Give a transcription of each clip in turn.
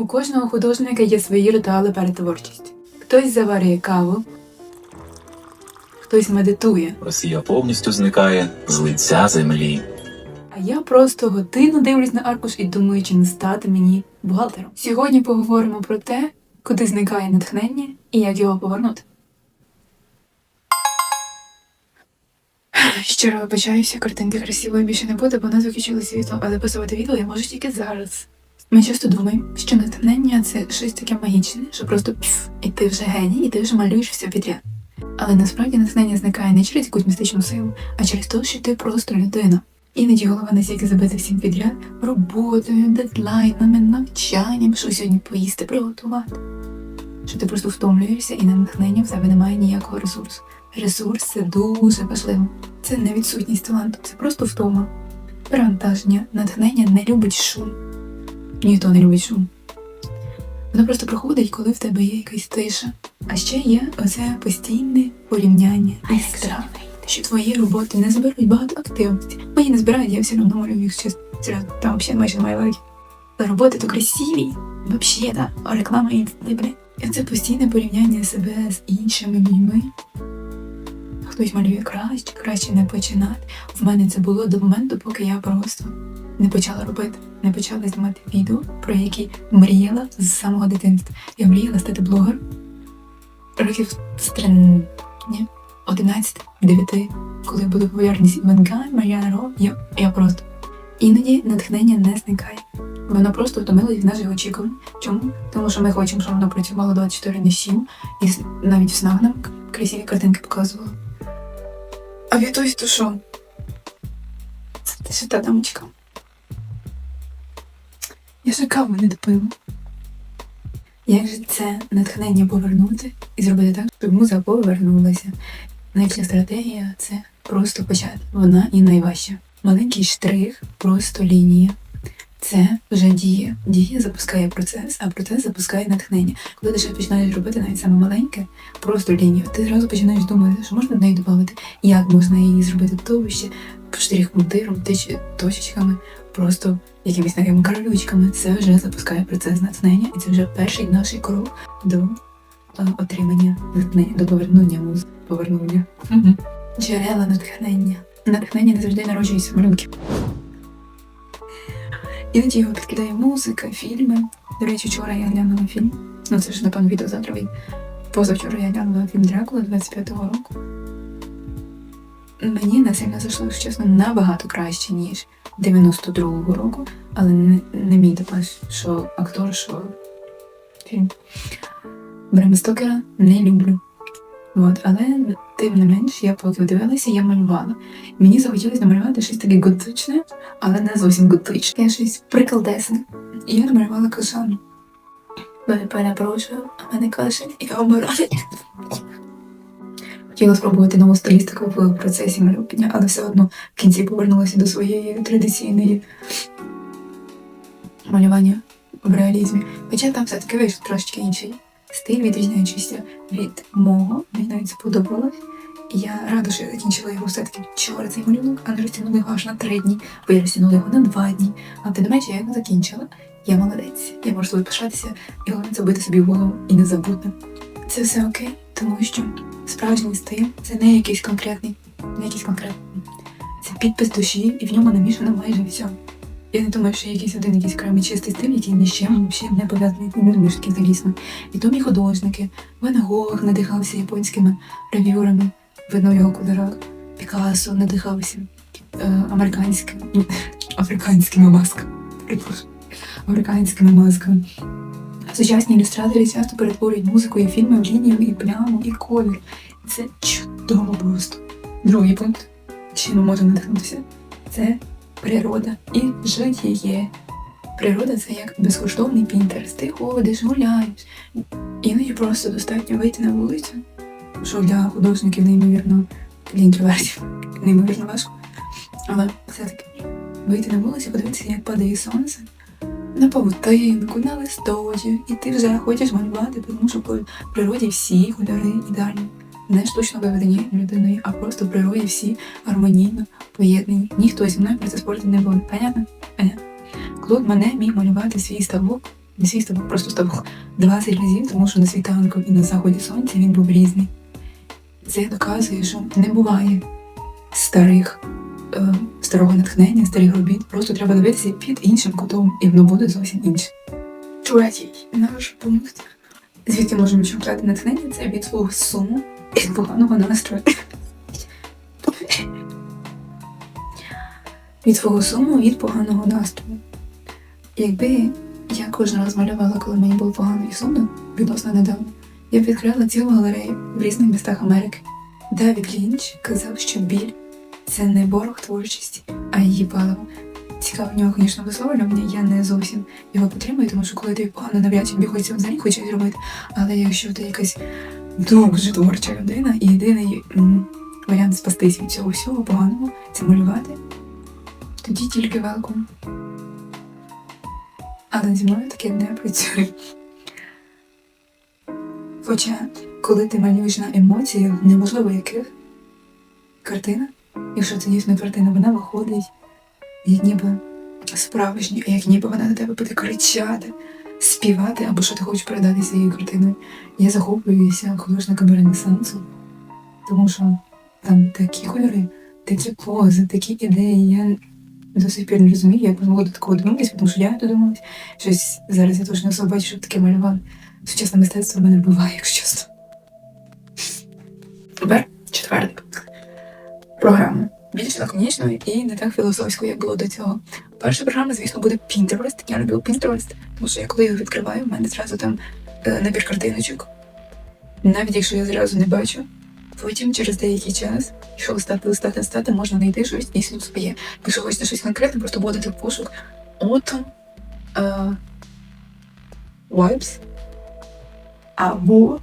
У кожного художника є свої ритуали перед творчістю. Хтось заварює каву, хтось медитує, Росія повністю зникає з лиця землі. а я просто годину дивлюсь на аркуш і думаю, чи не стати мені бухгалтером. Сьогодні поговоримо про те, куди зникає натхнення і як його повернути. Щиро вибачаюся, картинки красивої більше не буде, бо нас виключили світло, але писувати відео я можу тільки зараз. Ми часто думаємо, що натхнення це щось таке магічне, що просто пф, і ти вже геній, і ти вже малюєш все підряд. Але насправді натхнення зникає не через якусь містичну силу, а через те, що ти просто людина. Іноді голова настільки забита всім підряд роботою, дедлайнами, навчанням, що сьогодні поїсти, приготувати. Що ти просто втомлюєшся і на натхнення в тебе немає ніякого ресурсу. Ресурс це дуже важливо. Це не відсутність таланту, це просто втома. Перевантаження, натхнення не любить шум. Ніхто не любить шум. Воно просто проходить, коли в тебе є якась тиша. А ще є оце постійне порівняння і страх, що твої роботи не збирають багато активності. Мої не збирають, я все одно малюю їх чесно. Там взагалі майже немає лайків. Роботи то красиві, взагалі, да. реклама і блін. І це постійне порівняння себе з іншими людьми. Хтось малює краще, краще не починати. В мене це було до моменту, поки я просто не почала робити, не почала знімати відео, про які мріяла з самого дитинства. Я мріяла стати блогером років з трин... ні, 11, 9, коли буду популярність Венга, Мар'яна Ро, я, я просто. Іноді натхнення не зникає. Воно просто втомилось від наших очікувань. Чому? Тому що ми хочемо, щоб воно працювало 24 на 7, і навіть в снах нам красиві картинки показувало. А Вітусь, то що? Це ти що дамочка? Я ще каву не допила. Як же це натхнення повернути і зробити так, щоб муза повернулася? Найкраща стратегія це просто почати. Вона і найважча. Маленький штрих, просто лінія. Це вже діє. Дія запускає процес, а процес запускає натхнення. Коли ти ще починаєш робити навіть саме маленьке, просто лінію, ти зразу починаєш думати, що можна в неї додати, як можна її зробити товще, штрих-пунктиром, тич- точечками, просто якимись такими королючками. Це вже запускає процес натхнення, і це вже перший наш крок до отримання натхнення, до повернення муз, повернення. Джерела натхнення. Натхнення не завжди народжується з малюнків. Іноді його підкидає музика, фільми. До речі, вчора я глянула фільм. Ну це ж напевно відео завтра вийде. Позавчора я глянула фільм Дракула 25-го року. Мені не сильно зайшло, якщо чесно, набагато краще, ніж 92-го року, але не, не мій типаж, що актор, що фільм. Брема Стокера не люблю. От, але тим не менш, я поки дивилася, я малювала. Мені захотілося намалювати щось таке готичне, але не зовсім готичне. Я щось приколдесне. І я намалювала кашан. Мене перепрошую, а мене кашель і обирати. Хотіла спробувати нову стилістику в процесі малювання, але все одно в кінці повернулася до своєї традиційної малювання в реалізмі. Хоча там все-таки вийшов трошечки інший стиль, відрізняючийся від мого. Мені навіть сподобалось. Я рада, що я закінчила його все-таки вчора цей малюнок, а не розтягнула його аж на три дні, бо я розтягнула його на два дні. А ти думаєш, я його закінчила. Я молодець. Я можу собі пишатися і головне забити собі в голову і не забути. Це все окей, тому що справжній стиль це не якийсь конкретний, не якийсь конкретний. Це підпис душі, і в ньому намішано майже все. Я не думаю, що якийсь один якийсь окремий чистий стиль, який ні з чим взагалі не пов'язаний такі залісно. Відомі художники, Ван Гог надихався японськими гравюрами, видно його кольорах. Пікассо надихався е, американськими, африканськими масками. Американськими масками. Сучасні ілюстратори часто перетворюють музику і фільми в лінію, і пляму, і колір. Це чудово просто. Другий пункт, чим ми можемо надихнутися, це природа і життя. Природа це як безкоштовний пінтерс. Ти ходиш, гуляєш. Іноді просто достатньо вийти на вулицю, що для художників неймовірно, для інтровертів неймовірно важко. Але все-таки вийти на вулицю, подивитися, як падає сонце, на павутинку, на листочок, і ти вже хочеш малювати, тому що по природі всі кольори ідеальні. Не штучно виведені людиною, а просто в природі всі гармонійно поєднані. Ніхто зі мною про це спорту не буде. Понятно? Понятно. Клод мене міг малювати свій ставок не свій ставок просто ставок 20 разів, тому що на світанку і на заході сонця він був різний. Це доказує, що не буває старих, е, старого натхнення, старих робіт. Просто треба дивитися під іншим кутом, і воно буде зовсім інше. Третій наш пункт. Звідки можемо чекати натхнення? Це від свого суму поганого настрою. Від свого суму від поганого настрою. Якби я кожен раз малювала, коли мені було погано і сумно, відносно недавно, я б відкрила цілу галерею в різних містах Америки. Девід Лінч казав, що біль це не борг творчості, а її паливо. Цікаво в нього, звісно, висловлювання, я не зовсім його підтримую, тому що коли тобі погано навряд чи тобі хочеться взагалі хоч щось зробити. Але якщо ти якась дуже творча людина, і єдиний варіант спастись від цього всього поганого це малювати, тоді тільки велком. Але зі мною таке не працює. Хоча, коли ти малюєш на емоціях, неможливо яких картина, якщо це дійсно картина, вона виходить як ніби справжня, як ніби вона на тебе буде кричати, співати або що ти хочеш передати цією картиною. Я захоплююся художниками Ренесансу, тому що там такі кольори, такі пози, такі ідеї. Я до сих пір не розумію, як можна до такого додуматися, тому що я додумалась. Щось зараз я точно особо щоб таке малювали. Сучасне мистецтво мене буває, якщо чесно. Тепер четвертий. Програма. Більш лаконічною і не так філософською, як було до цього. Перша програма, звісно, буде Pinterest. Я люблю Pinterest, тому що я коли його відкриваю, в мене зразу там е, набір картиночок. Навіть якщо я зразу не бачу, потім через деякий час, якщо листати, листати, листати, можна знайти щось і дійсно своє. Якщо хочете щось конкретне, просто вводити в пошук Autumn е, Vibes або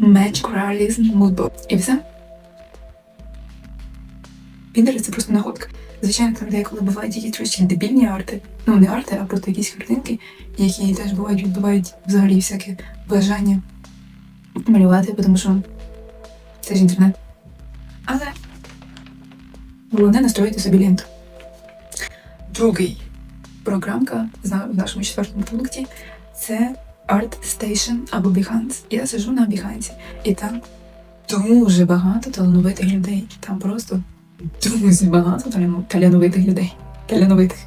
Magic Realism Moodboard. І все. Pinterest це просто находка. Звичайно, там деколи бувають якісь трошки дебільні арти. Ну, не арти, а просто якісь картинки, які теж бувають, відбувають взагалі всяке бажання малювати, тому що це ж інтернет. Але головне настроїти собі ленту. Другий програмка в нашому четвертому пункті це Art Station або Behance. Я сижу на Behance, і там дуже багато талановитих людей. Там просто дуже багато таляну- талановитих людей. Талановитих.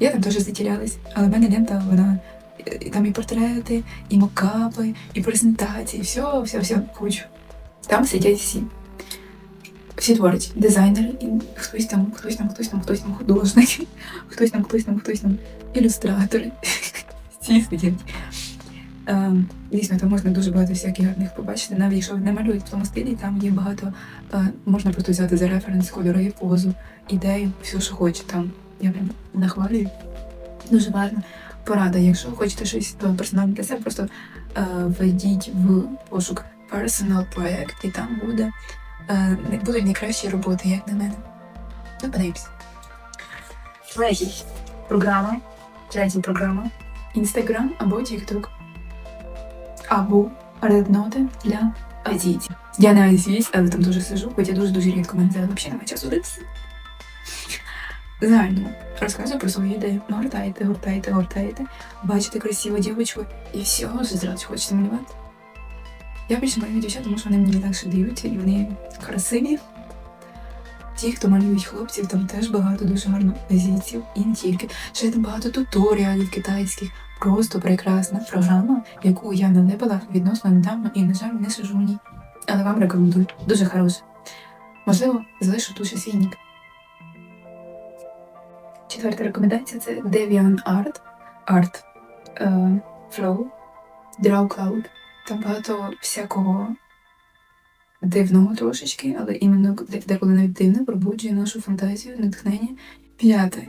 Я там теж затірялась, але в мене лента, вона е, там і портрети, і мокапи, і презентації, все, все, все кучу. Там сидять всі. Всі творять дизайнери, і хтось там, хтось там, хтось там, хтось там художник, хтось там, хтось там, хтось там ілюстратори. Всі сидять. Ем, Дійсно, там можна дуже багато всяких гарних побачити. Навіть якщо не малюють в тому стилі, там є багато, е, можна просто взяти за референс кольори, позу, ідею, все, що хоче. Там я прям нахвалюю. Дуже гарна порада. Якщо хочете щось е, персональне для себе, просто е, введіть в пошук personal проект, і там буде е, будуть найкращі роботи, як на мене. Ну, подивимось. Третій програма. Третя програма. Інстаграм або TikTok. Або редноти для азійців. Я не азієць, але там дуже сижу, хоча дуже-дуже рідко мене взагалі немає часу дивитися. Загально розказую про свою ідею. Гортаєте, гортаєте, гортаєте, бачите красиву дівчинку і все, вже зразу хочете малювати. Я більше малюю дівчат, тому що вони мені легше даються і вони красиві. Ті, хто малюють хлопців, там теж багато дуже гарно азійців і не тільки. Ще там багато туторіалів китайських. Просто прекрасна програма, яку я налепила відносно недавно і, на жаль, не сижу в ній. Але вам рекомендую. Дуже хороша. Можливо, залишу тут ще. Четверта рекомендація це Deviant Art, Art е, Flow, Draw Cloud. Там багато всякого дивного трошечки, але іменно деколи навіть дивне пробуджує нашу фантазію, натхнення. П'яте.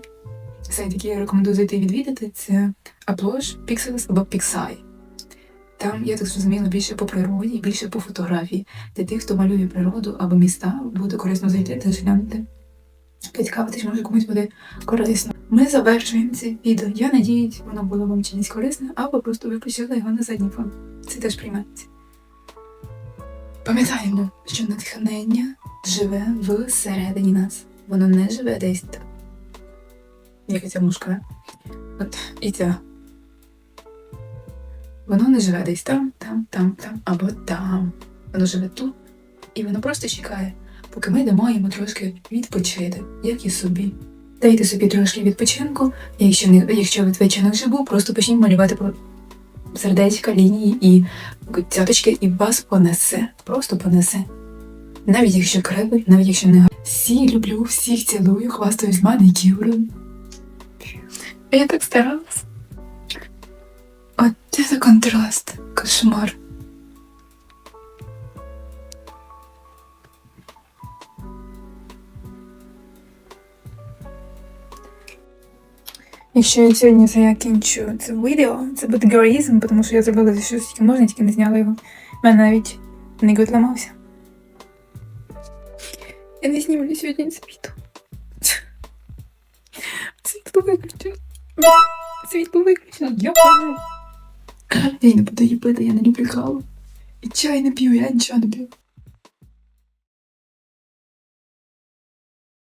Сайт, який я рекомендую зайти і відвідати, це Upload, Pixels або Pixai. Там, я так зрозуміла, більше по природі, більше по фотографії. Для тих, хто малює природу або міста, буде корисно зайти та глянути. Поцікавитись, може комусь буде корисно. Ми завершуємо це відео. Я надіюсь, воно було вам чимось корисне, або просто виключили його на задній фон. Це теж прийметься. Пам'ятаємо, що натхнення живе всередині нас. Воно не живе десь там. Як ця мушка. От і ця Воно не живе десь там, там, там, там або там. Воно живе тут, і воно просто чекає, поки ми дамо йому трошки відпочити, як і собі. Дайте собі трошки відпочинку, якщо не якщо відпочинок вже був, просто почніть малювати по сердечка, лінії і цяточки, і вас понесе. Просто понесе. Навіть якщо кривий, навіть якщо не. Всі люблю, всіх цілую, хвастаюсь манікюром. Я так старалась. От це контраст, кошмар. Якщо я сьогодні закінчу це відео, це буде героїзм, тому що я зробила все, що тільки можна, тільки не зняла його. У мене навіть ніготь ламався. Я не знімлю сьогодні це відео. Світло виключено. Світло виключено. Я. Я не буду її пити, я не люблю каву. І чай не п'ю, я нічого не п'ю.